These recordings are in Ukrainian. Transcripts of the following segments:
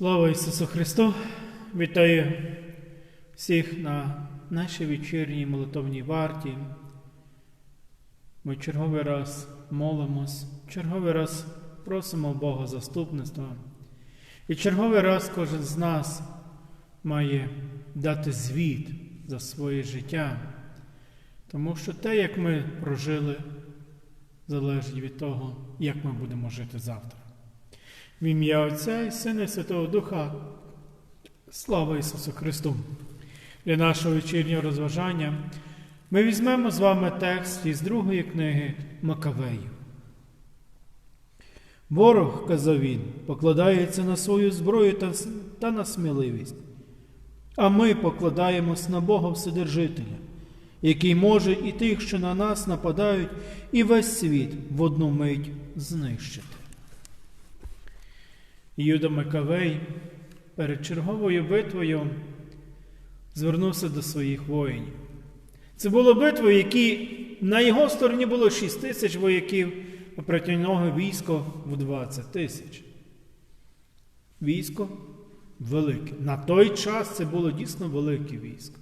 Слава Ісусу Христу! Вітаю всіх на нашій вечірній молитовній варті. Ми черговий раз молимось, черговий раз просимо Бога заступництва. І черговий раз кожен з нас має дати звіт за своє життя, тому що те, як ми прожили, залежить від того, як ми будемо жити завтра. В ім'я Отця і Сина і Святого Духа. Слава Ісусу Христу! Для нашого вечірнього розважання ми візьмемо з вами текст із другої книги Макавеїв. Ворог, казав він, покладається на свою зброю та, та на сміливість, а ми покладаємось на Бога Вседержителя, який може і тих, що на нас нападають, і весь світ в одну мить знищити. Юда Макавей перед черговою битвою звернувся до своїх воїнів. Це була битва, в на його стороні було 6 тисяч вояків, а проти нього військо в 20 тисяч. Військо велике. На той час це було дійсно велике військо.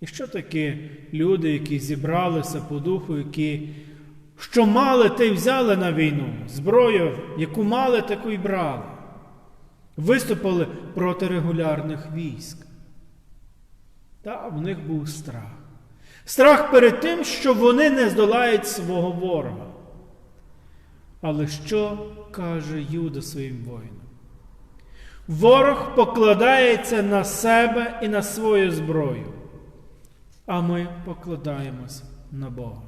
І що таке люди, які зібралися по духу, які що мали, те й взяли на війну. Зброю, яку мали, таку й брали. Виступили проти регулярних військ. Та в них був страх. Страх перед тим, що вони не здолають свого ворога. Але що каже Юда своїм воїнам? Ворог покладається на себе і на свою зброю, а ми покладаємось на Бога.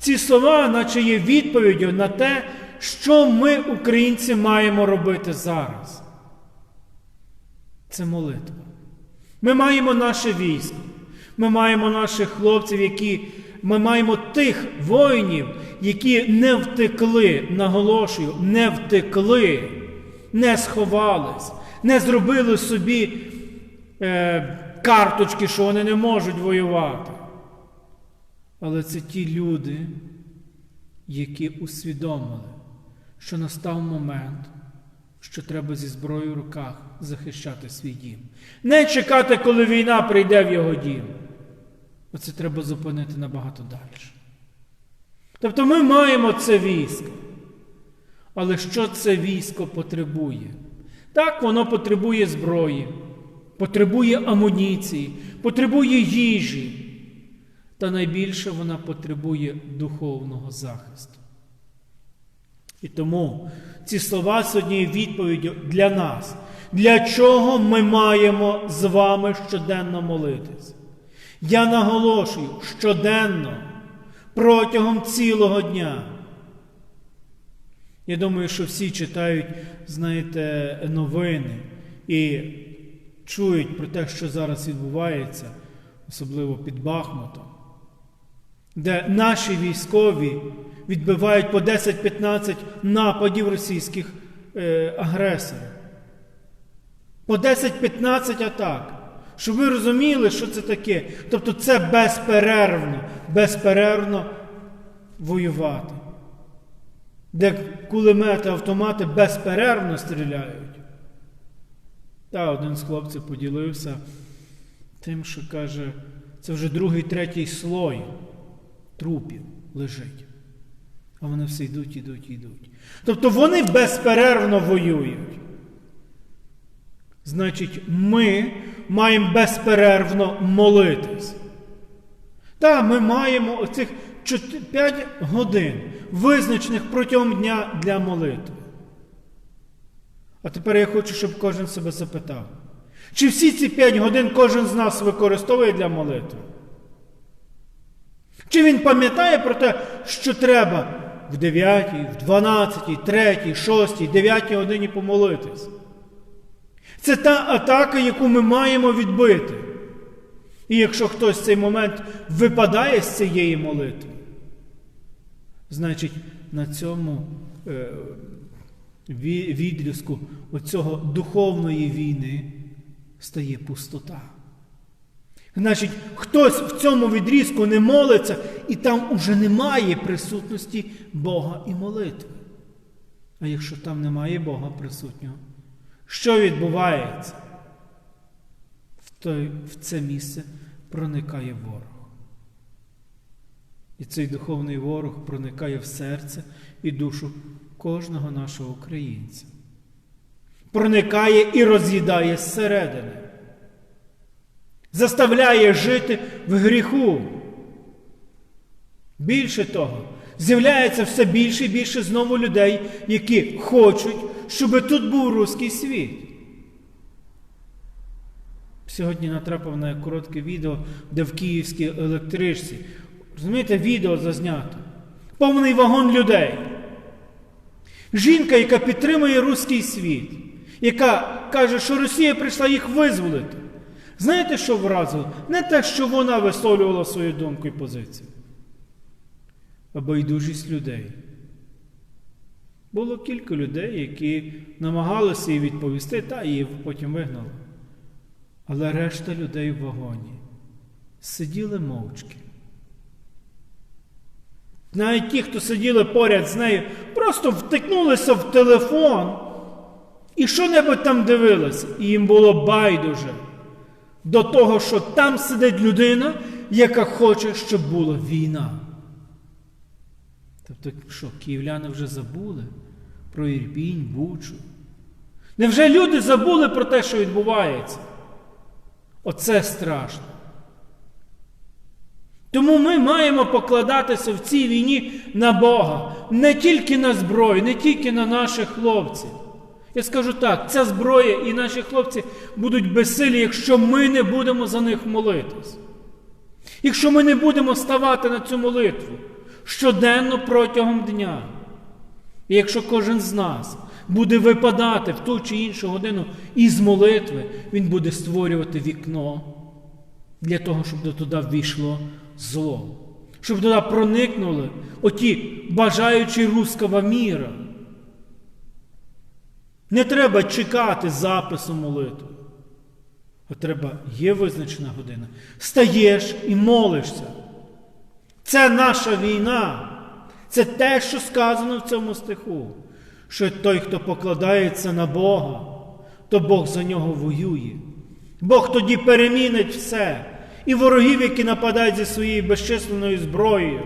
Ці слова, наче є відповіддю на те, що ми, українці, маємо робити зараз. Це молитва. Ми маємо наше військо, ми маємо наших хлопців, які ми маємо тих воїнів, які не втекли, наголошую, не втекли, не сховались, не зробили собі е, карточки, що вони не можуть воювати. Але це ті люди, які усвідомили, що настав момент, що треба зі зброєю в руках захищати свій дім. Не чекати, коли війна прийде в його дім. Оце треба зупинити набагато далі. Тобто ми маємо це військо. Але що це військо потребує? Так, воно потребує зброї, потребує амуніції, потребує їжі та найбільше вона потребує духовного захисту. І тому ці слова сьогодні відповіддю для нас, для чого ми маємо з вами щоденно молитись. Я наголошую щоденно, протягом цілого дня. Я думаю, що всі читають, знаєте, новини і чують про те, що зараз відбувається, особливо під Бахмутом де наші військові відбивають по 10-15 нападів російських е, агресорів. По 10-15 атак. Щоб ви розуміли, що це таке. Тобто це безперервно, безперервно воювати. Де кулемети, автомати безперервно стріляють. Та один з хлопців поділився тим, що каже, це вже другий, третій слой трупів лежить. А вони все йдуть, йдуть, йдуть. Тобто вони безперервно воюють. Значить, ми маємо безперервно молитись. Так, ми маємо оцих 5 годин, визначених протягом дня для молитви. А тепер я хочу, щоб кожен себе запитав. Чи всі ці 5 годин кожен з нас використовує для молитви? Чи він пам'ятає про те, що треба в 9, в 12, 3, 6, 9 годині помолитись? Це та атака, яку ми маємо відбити. І якщо хтось в цей момент випадає з цієї молитви, значить на цьому е, відрізку оцього духовної війни стає пустота. Значить, хтось в цьому відрізку не молиться, і там уже немає присутності Бога і молитви. А якщо там немає Бога присутнього, що відбувається? В, той, в це місце проникає ворог. І цей духовний ворог проникає в серце і душу кожного нашого українця. Проникає і роз'їдає зсередини. Заставляє жити в гріху. Більше того, з'являється все більше і більше знову людей, які хочуть, щоб тут був руський світ. Сьогодні натрапив на коротке відео, де в київській електричці. Розумієте, відео зазнято. Повний вагон людей. Жінка, яка підтримує руський світ, яка каже, що Росія прийшла їх визволити. Знаєте, що вразило? Не те, що вона висловлювала свою думку і позицію, а байдужість людей. Було кілька людей, які намагалися їй відповісти, та її потім вигнали. Але решта людей в вагоні сиділи мовчки. Навіть ті, хто сиділи поряд з нею, просто втикнулися в телефон і що-небудь там дивилися. І їм було байдуже до того, що там сидить людина, яка хоче, щоб була війна. Тобто, що, київляни вже забули про Ірпінь, Бучу? Невже люди забули про те, що відбувається? Оце страшно. Тому ми маємо покладатися в цій війні на Бога, не тільки на зброю, не тільки на наших хлопців. Я скажу так, ця зброя і наші хлопці будуть безсилі, якщо ми не будемо за них молитись. Якщо ми не будемо ставати на цю молитву щоденно протягом дня. І якщо кожен з нас буде випадати в ту чи іншу годину із молитви, він буде створювати вікно для того, щоб туди ввійшло зло, щоб туди проникнули оті бажаючі руского міра. Не треба чекати запису молитви. А треба, є визначена година. Стаєш і молишся. Це наша війна. Це те, що сказано в цьому стиху. Що той, хто покладається на Бога, то Бог за нього воює. Бог тоді перемінить все. І ворогів, які нападають зі своєю безчисленною зброєю,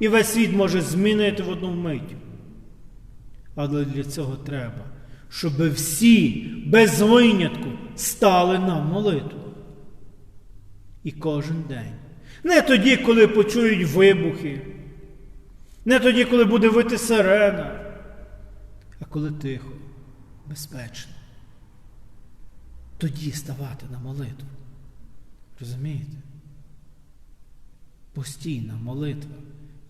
і весь світ може змінити в одну мить. Але для цього треба, щоб всі без винятку стали на молитву. І кожен день. Не тоді, коли почують вибухи, не тоді, коли буде вити сирена, а коли тихо, безпечно. Тоді ставати на молитву. Розумієте? Постійна молитва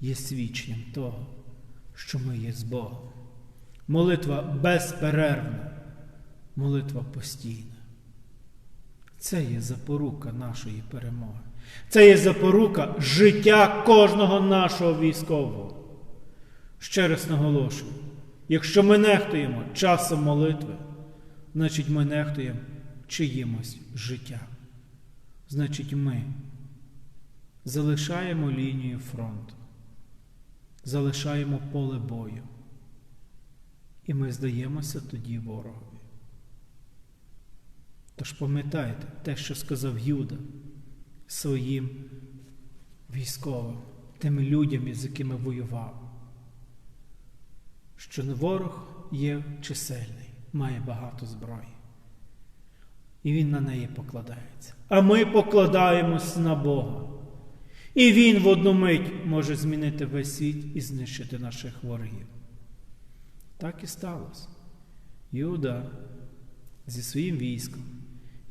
є свідченням того, що ми є з Богом. Молитва безперервна, молитва постійна. Це є запорука нашої перемоги. Це є запорука життя кожного нашого військового. Ще раз наголошую: якщо ми нехтуємо часом молитви, значить ми нехтуємо чиїмось життя. Значить, ми залишаємо лінію фронту, залишаємо поле бою. І ми здаємося тоді ворогові. Тож пам'ятайте те, що сказав Юда своїм військовим, тим людям, з якими воював, що ворог є чисельний, має багато зброї. І він на неї покладається. А ми покладаємось на Бога. І Він в одну мить може змінити весь світ і знищити наших ворогів. Так і сталося. Юда зі своїм військом,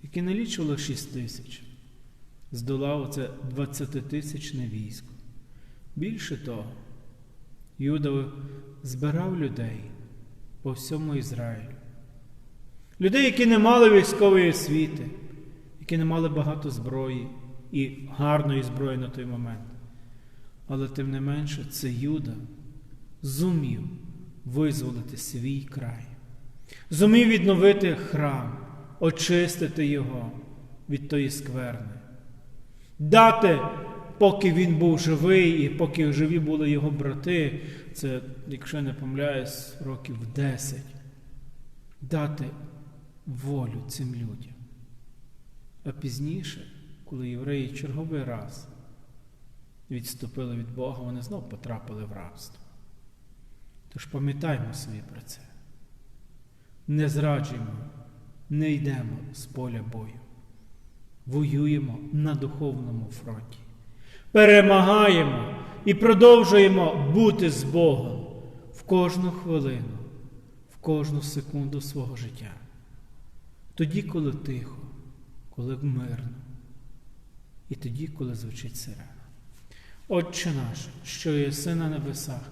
яке налічувало 6 тисяч, здолав це 20-тисячне військо. Більше того, Юда збирав людей по всьому Ізраїлю. Людей, які не мали військової освіти, які не мали багато зброї і гарної зброї на той момент. Але тим не менше, це Юда зумів визволити свій край, зумів відновити храм, очистити його від тої скверни, дати поки він був живий, і поки живі були його брати, це, якщо я не помиляюсь, років 10, дати волю цим людям. А пізніше, коли євреї черговий раз відступили від Бога, вони знов потрапили в рабство. Тож пам'ятаймо собі про це. Не зраджуємо, не йдемо з поля бою. Воюємо на духовному фронті. Перемагаємо і продовжуємо бути з Богом в кожну хвилину, в кожну секунду свого життя. Тоді, коли тихо, коли мирно, і тоді, коли звучить сирена. Отче наш, що єси на небесах,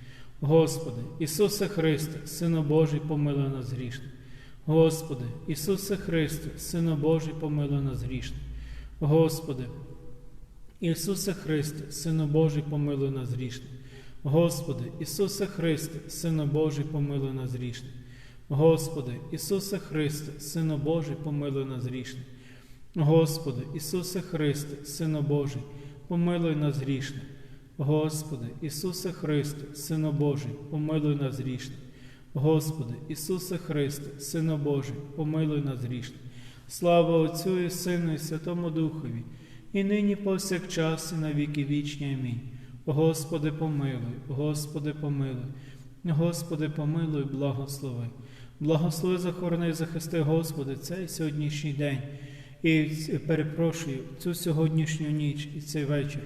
Господи, Ісусе Христе, Сину Божий, помилуй нас грішних. Господи, Ісусе Христе, Сину Божий, помилуй нас грішних. Господи, Ісусе Христе, Сину Божий, помилуй нас грішних. Господи, Ісусе Христе, Сину Божий, помилуй нас грішних. Господи, Ісусе Христе, Сину Божий, помилуй нас грішних. Господи, Ісусе Христе, Сину Божий, помилуй нас грішних. Господи, Ісусе Христе, Сину Божий, помилуй нас грішних. Господи, Ісусе Христе, Сину Божий, помилуй нас грішних. Слава Отцю і Сину, і Святому Духові, і нині повсякчас, і на віки вічні. Амінь. Господи, помилуй, Господи, помилуй, Господи, помилуй, благослови. Благослови, захорони і захисти, Господи, цей сьогоднішній день. І перепрошую цю сьогоднішню ніч і цей вечір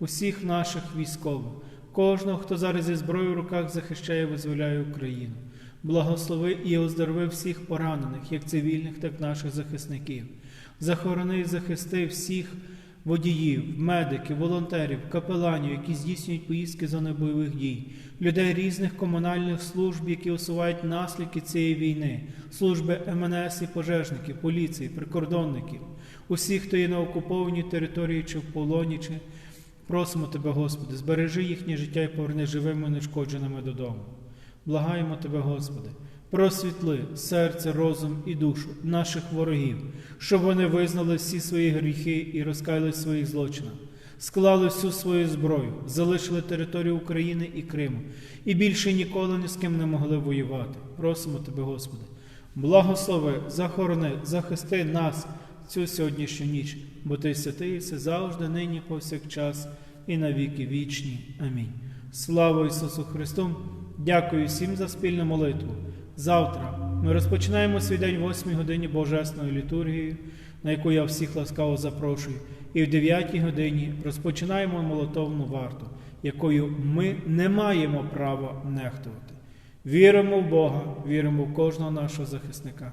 усіх наших військових, кожного, хто зараз зі зброєю в руках захищає і визволяє Україну. Благослови і оздорови всіх поранених, як цивільних, так і наших захисників. Захорони і захисти всіх водіїв, медиків, волонтерів, капеланів, які здійснюють поїздки зони бойових дій, людей різних комунальних служб, які усувають наслідки цієї війни, служби МНС і пожежників, поліції, прикордонників, усіх, хто є на окупованій території чи в полоні, чи просимо Тебе, Господи, збережи їхнє життя і поверни живими і нешкодженими додому. Благаємо Тебе, Господи, просвітли серце, розум і душу наших ворогів, щоб вони визнали всі свої гріхи і розкаяли в своїх злочинах, склали всю свою зброю, залишили територію України і Криму, і більше ніколи ні з ким не могли воювати. Просимо Тебе, Господи, благослови, захорони, захисти нас цю сьогоднішню ніч, бо Ти святий, все завжди, нині, повсякчас, і на віки вічні. Амінь. Слава Ісусу Христу! Дякую всім за спільну молитву. Завтра ми розпочинаємо свій день в 8 годині Божественною літургією, на яку я всіх ласкаво запрошую, і в 9 годині розпочинаємо молотовну варту, якою ми не маємо права нехтувати. Віримо в Бога, віримо в кожного нашого захисника